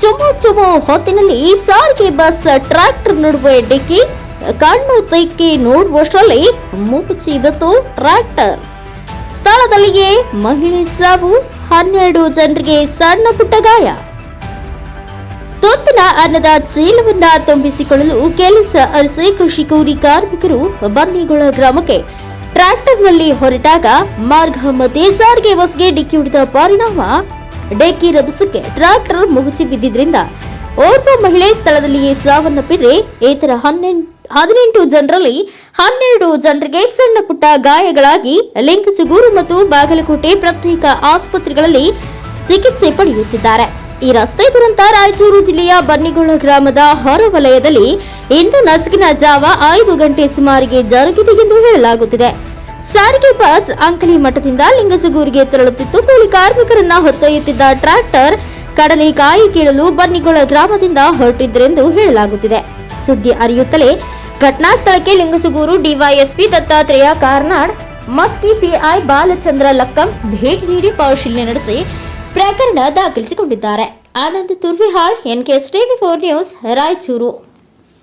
ಚುಮ್ಮು ಚುಮು ಹೊತ್ತಿನಲ್ಲಿ ಸಾರಿಗೆ bus tractor ನಡುವೆ ಡಿಕ್ಕಿ, ಕಣ್ಣು ತೆಕ್ಕಿ ನೋಡುವಷ್ಟರಲ್ಲಿ ಮುಗುಚಿ ಬಿತ್ತು ಟ್ರ್ಯಾಕ್ಟರ್. ಸ್ಥಳದಲ್ಲಿಯೇ ಮಹಿಳೆ ಸಾವು, ಹನ್ನೆರಡು ಜನರಿಗೆ ಸಣ್ಣ ಪುಟ್ಟ ಗಾಯ. ತುತ್ತಿನ ಅನ್ನದ ಚೀಲವನ್ನ ತುಂಬಿಸಿಕೊಳ್ಳಲು ಕೆಲಸ ಅರಸಿ ಕೃಷಿ ಕೂಲಿ ಕಾರ್ಮಿಕರು ಬನ್ನಿಗೊಳ ಗ್ರಾಮಕ್ಕೆ ಟ್ರ್ಯಾಕ್ಟರ್ನಲ್ಲಿ ಹೊರಟಾಗ ಮಾರ್ಗ ಮಧ್ಯೆ ಸಾರಿಗೆ ಬಸ್ಗೆ ಡಿಕ್ಕಿ ಹೊಡೆದ ಪರಿಣಾಮ ಡಿಕ್ಕಿ ರಭಸಕ್ಕೆ ಟ್ರಾಕ್ಟರ್ ಮುಗುಚಿ ಬಿದ್ದಿದ್ರಿಂದ ಓರ್ವ ಮಹಿಳೆ ಸ್ಥಳದಲ್ಲಿಯೇ ಸಾವನ್ನಪ್ಪಿದ್ರೆ ಏತರ ಹನ್ನೆಂಟು ಹದಿನೆಂಟು ಜನರಲ್ಲಿ ಹನ್ನೆರಡು ಜನರಿಗೆ ಸಣ್ಣ ಪುಟ್ಟ ಗಾಯಗಳಾಗಿ ಲಿಂಗಸಗೂರು ಮತ್ತು ಬಾಗಲಕೋಟೆ ಪ್ರತ್ಯೇಕ ಆಸ್ಪತ್ರೆಗಳಲ್ಲಿ ಚಿಕಿತ್ಸೆ ಪಡೆಯುತ್ತಿದ್ದಾರೆ. ಈ ರಸ್ತೆ ದುರಂತ ರಾಯಚೂರು ಜಿಲ್ಲೆಯ ಬನ್ನಿಗೊಳ ಗ್ರಾಮದ ಹೊರವಲಯದಲ್ಲಿ ಇಂದು ನಸುಕಿನ ಜಾವ ಐದು ಗಂಟೆ ಸುಮಾರಿಗೆ ಜರುಗಿದೆ ಎಂದು ಹೇಳಲಾಗುತ್ತಿದೆ. ಸಾರಿಗೆ ಬಸ್ ಅಂಕಲಿ ಮಠದಿಂದ ಲಿಂಗಸಗೂರಿಗೆ ತೆರಳುತ್ತಿತ್ತು. ಕೂಲಿ ಕಾರ್ಮಿಕರನ್ನ ಹೊತ್ತೊಯ್ಯುತ್ತಿದ್ದ ಟ್ರ್ಯಾಕ್ಟರ್ ಕಡಲೆ ಕಾಯಿ ಕೀಳಲು ಬನ್ನಿಗೊಳ ಗ್ರಾಮದಿಂದ ಹೊರಟಿದ್ದರೆಂದು ಹೇಳಲಾಗುತ್ತಿದೆ. ಸುದ್ದಿ ಅರಿಯುತ್ತಲೇ ಘಟನಾ ಸ್ಥಳಕ್ಕೆ ಲಿಂಗಸಗೂರು ಡಿವೈಎಸ್ಪಿ ದತ್ತಾತ್ರೇಯ ಕಾರ್ನಾಡ್, ಮಸ್ಕಿ ಪಿಐ ಬಾಲಚಂದ್ರ ಲಕ್ಕಂ ಭೇಟಿ ನೀಡಿ ಪರಿಶೀಲನೆ ನಡೆಸಿ ಪ್ರಕರಣ ದಾಖಲಿಸಿಕೊಂಡಿದ್ದಾರೆ. Anand Turvihal NKS TV four news, Raichur.